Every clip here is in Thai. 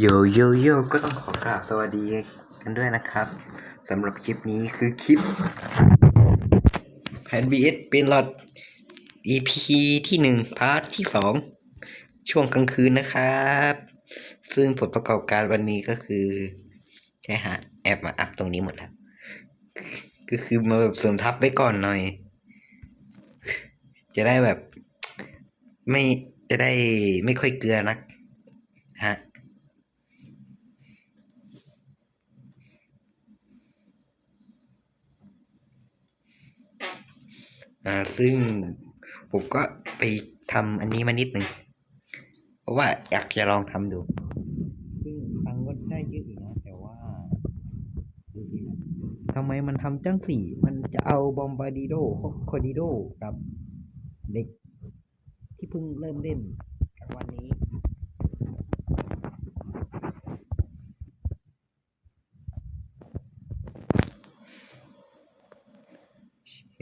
โยโยโยก็ต้องขอกราบสวัสดีกันด้วยนะครับสำหรับคลิปนี้คือคลิปแผน BS เป็นหลอด EP ที่หนึ่งพาร์ทที่สองช่วงกลางคืนนะครับ ซึ่งผลประกอบการวันนี้ก็คือแค่หาแอปมาอัพตรงนี้หมดแล้ว ก็คือมาแบบเสริมทับไว้ก่อนหน่อย จะได้แบบ ไม่จะได้ไม่ค่อยเกลือนัก อ่าซึ่งผมก็ไปทำอันนี้มานิดหนึ่งเพราะว่าอยากจะลองทำดู ซึ่งฟังก็ได้เยอะอยู่นะแต่ว่าดูดิฮะทำไมมันทำจังสี่ มันจะเอาบอมบาดิโดคอดิโดกับเด็กที่เพิ่งเริ่มเล่นกับวันนี้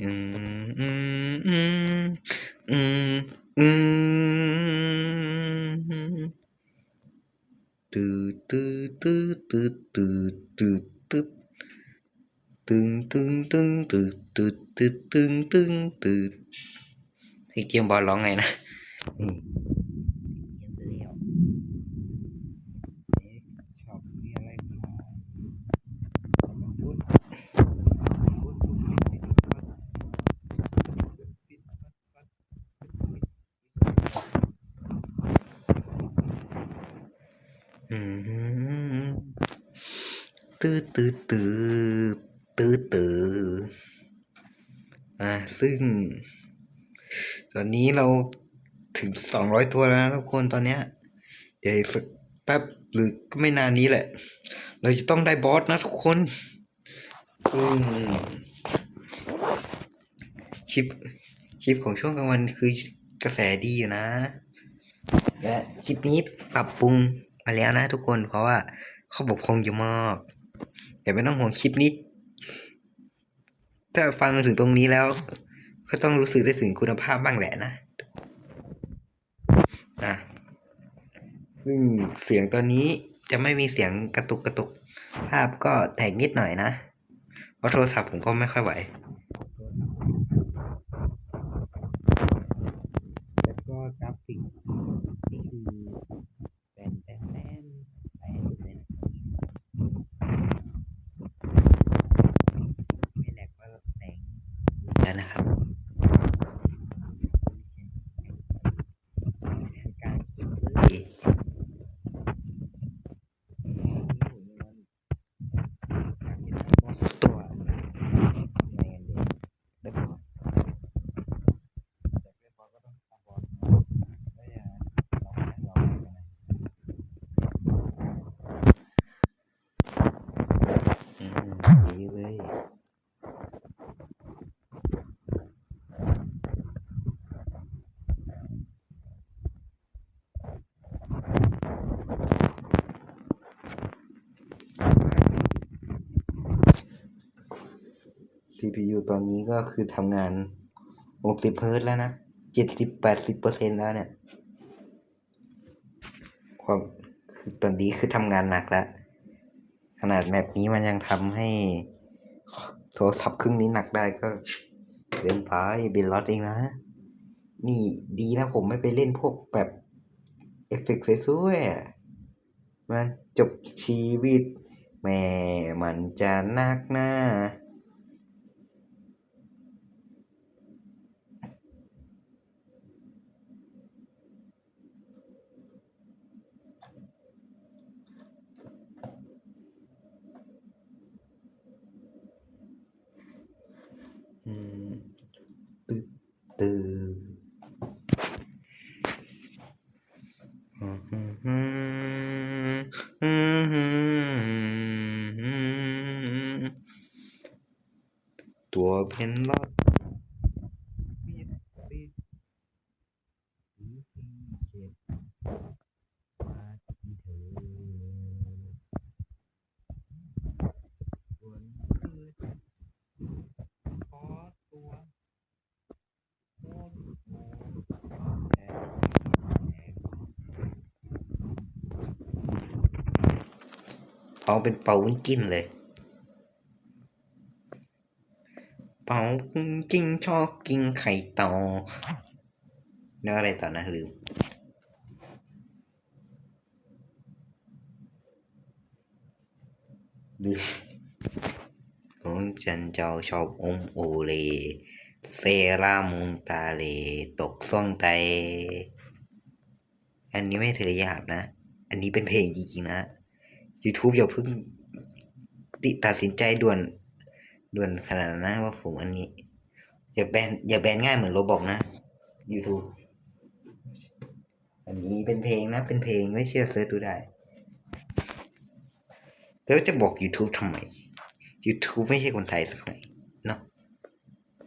อืมอืมอืมอืมอืมตืดตืดตืด ตืดตืดตืดตืดตึงตึงตึงตืดตืดตืดตึงตึงตืดให้เกมบอลร้องไงนะอืมเขียนไปแล้วเอ๊ะชอบมีอะไรขายอุ๊ยอุ๊ยอุ๊ย อืม ตื้อตื้อตื้อตื้อตื้ออ่าซึ่ง ตอนนี้เราถึงสองร้อยตัวแล้วนะทุกคนตอนเนี้ย เดี๋ยวอีกสักแป๊บหรือก็ไม่นานนี้แหละ เราจะต้องได้บอสนะทุกคน ซึ่งคลิปคลิปของช่วงกลางวันคือกระแสดีอยู่นะ และคลิปนี้ปรับปรุงมาแล้วนะทุกคนเพราะว่าเขาบกพร่องเยอะมาก แต่ไม่ต้องห่วงคลิปนี้ ถ้าฟังมาถึงตรงนี้แล้ว ก็ต้องรู้สึกได้ถึงคุณภาพบ้างแหละนะอะซึ่งเสียงตอนนี้จะไม่มีเสียงกระตุกกระตุก ภาพก็แตกนิดหน่อยนะเพราะโทรศัพท์ผมก็ไม่ค่อยไหวแล้วก็กราฟิกนี่คือแตนแตนแตนแตนแตนไม่แหลกก็แสงแล้วนะครับการคลิปเลยตัวแมนเด็กได้ปะแต่เล่นบอลก็ต้องทำบอลไม่อย่างนั้นเราไม่ได้เราไม่ได้นะอืมดีเลย CPU ตอนนี้ก็คือทำงาน 60เฮิร์ตแล้วนะ 70 80เปอร์เซ็นต์แล้วเนี่ย ความตอนนี้คือทำงานหนักแล้ว ขนาดแมปนี้มันยังทำให้โทรศัพท์เครื่องนี้หนักได้ก็เกินไปเบนล็อตเองนะ นี่ดีนะผมไม่ไปเล่นพวกแบบ เอฟเฟกต์สวยๆอะมันจบชีวิต แม่มันจะนักหน้า อืมตึ๊ดตึ๊ดอืมฮึ่มฮึ่มอืมฮึ่มตัวเป็นรถมีดปีกสีสีเจ็ดมาที่เธอส่วนคือขอตัว โอนโอนแทนแทน เอาเป็นเป่าวุ้นจิ้นเลย เป่าวุ้นจิ้นชอบกินไข่ต่อแล้วอะไรต่อนะลืมลืมน้องจันเจ้าชอบอมโอเล เซรามุนตาเล ตกซ่องไต อันนี้ไม่เธอหยาบนะ อันนี้เป็นเพลงจริงๆนะ YouTube อย่าเพิ่งติตัดสินใจด่วนด่วนขนาดนั้นนะว่าผมอันนี้ อย่าแบนอย่าแบนง่ายเหมือนโรบอกนะ YouTube อันนี้เป็นเพลงนะ เป็นเพลงไม่เชื่อเซิร์ชดูได้แล้วจะบอก YouTube ทำไม YouTube ไม่ใช่คนไทยสักหน่อยเนาะ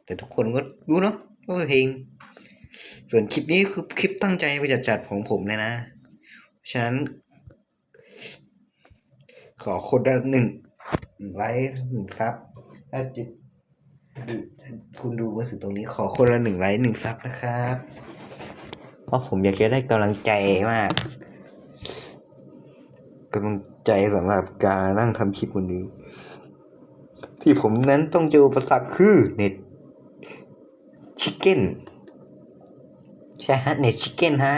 แต่ทุกคนก็รู้เนาะว่าเพลง ส่วนคลิปนี้คือคลิปตั้งใจไปจัดจัดของผมเลยนะ ฉะนั้น ขอคนละหนึ่งไลค์หนึ่งซับถ้าจิตคุณดูมาถึงตรงนี้ขอคนละหนึ่งไลค์หนึ่งซับนะครับ เพราะผมอยากจะได้กำลังใจมากกำลังใจสำหรับการนั่งทำคลิปวันนี้ ที่ผมนั้นต้องเจออุปสรรคคือเน็ตชิคเก้นใช่ฮะเน็ตชิคเก้นฮะ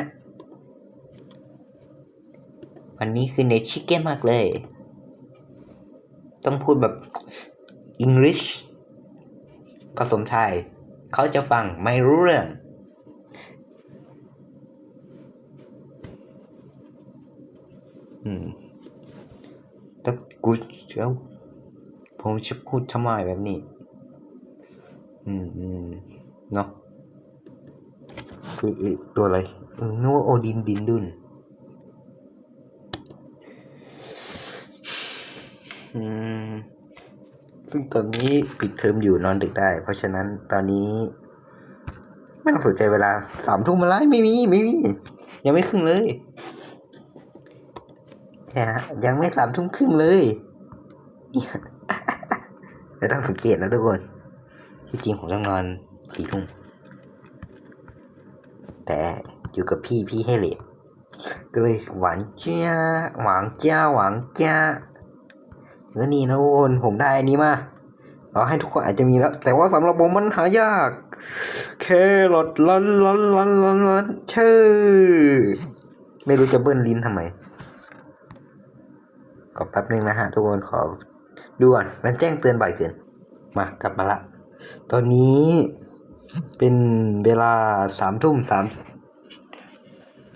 วันนี้คือเน็ตชิคเก้นมากเลย ต้องพูดแบบ English ผสมไทย เขาจะฟังไม่รู้เรื่อง อืมแต่กูแล้วผมจะพูดทำไมแบบนี้ อืมอืมเนาะคือตัวอะไรนึกว่าโอดินดินดุนอืม ซึ่งตอนนี้ปิดเทอมอยู่นอนดึกได้ เพราะฉะนั้นตอนนี้ ไม่ต้องสนใจเวลาสามทุ่มมาไลฟ์ไม่มีไม่มี ยังไม่ครึ่งเลยแค่ฮะยังไม่สามทุ่มครึ่งเลยเนี่ยไม่ต้องสังเกตนะทุกคนที่จริงผมต้องนอนสี่ทุ่มแต่อยู่กับพี่พี่ให้เลทก็เลยหวานเจ้าหวานเจ้าหวานเจ้า ก็นี่นะทุกคนผมได้อันนี้มาต่อให้ทุกคนอาจจะมีแล้ว แต่ว่าสำหรับผมมันหายาก แครอทล้อนล้อนล้อนล้อนล้อนเชื่อไม่รู้จะเบิ้ลลิ้นทำไมก็แป๊บนึงนะฮะทุกคนขอดูก่อนมันแจ้งเตือนบ่อยเกิน มากลับมาละ ตอนนี้เป็นเวลาสามทุ่มสาม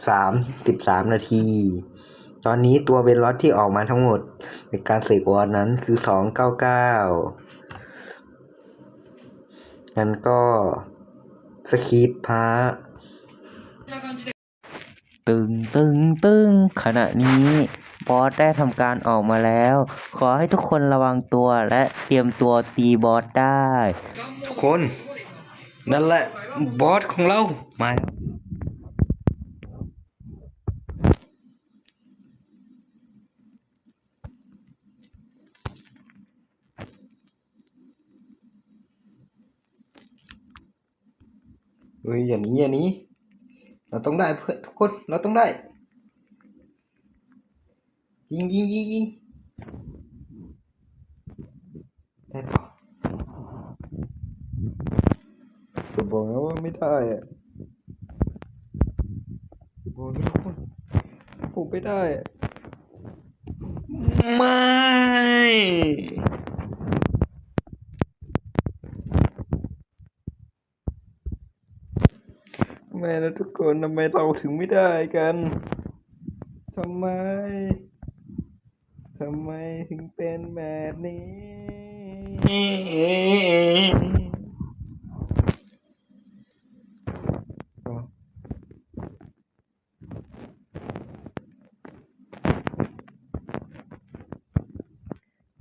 สามสิบสามนาที ตอนนี้ตัวเบนล็อตที่ออกมาทั้งหมดในการเสกวอนนั้นคือสองเก้าเก้างั้นก็สคริปพาตึงตึงตึงขณะนี้บอสได้ทำการออกมาแล้ว ขอให้ทุกคนระวังตัวและเตรียมตัวตีบอสได้ ทุกคน นั่นแหละ บอสของเรา มา เฮ้ยอย่างนี้อย่างนี้ เราต้องได้เพื่อนทุกคนเราต้องได้ยิงยิงยิงยิงได้ปะจะบอกนะว่าไม่ได้อะจะบอกนะทุกคนผมไม่ได้อะไม่ ทำไมนะทุกคนทำไมเราถึงไม่ได้กันทำไมทำไมถึงเป็นแบบนี้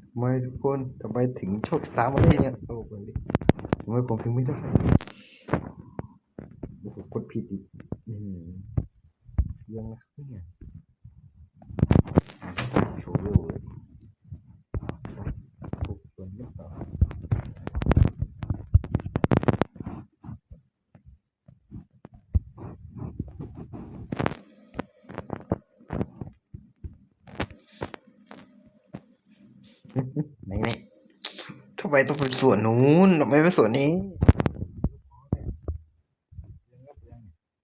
ทำไมทุกคนทำไมถึงโชคชะตามาได้เนี่ยโอ้โหทำไมผมถึงไม่ได้ โอ้โหกดผิดอีก อืมเรื่องนะครับเนี่ยอ่านโชว์เร็วเลยถูกส่วนหรือเปล่า ไหนไหนทำไมต้องเป็นส่วนนู้นทำไมเป็นส่วนนี้เปลืองก็เปลือง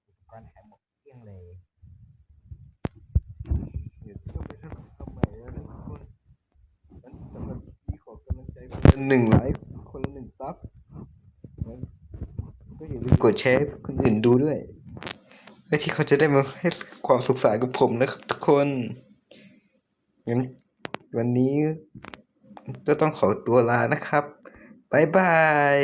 อุปกรณ์หายหมดเกลี้ยงเลยเดี๋ยวต้องไปทำทำใหม่แล้วนะทุกคนงั้นสำหรับคลิปนี้ขอกำลังใจคนละหนึ่งไลค์คนละหนึ่งซับก็อย่าลืมกดแชร์คนอื่นดูด้วยเพื่อที่เขาจะได้มาให้ความสุขสานกับผมนะครับทุกคนงั้นวันนี้ ก็ต้องขอตัวลานะครับ บ๊ายบาย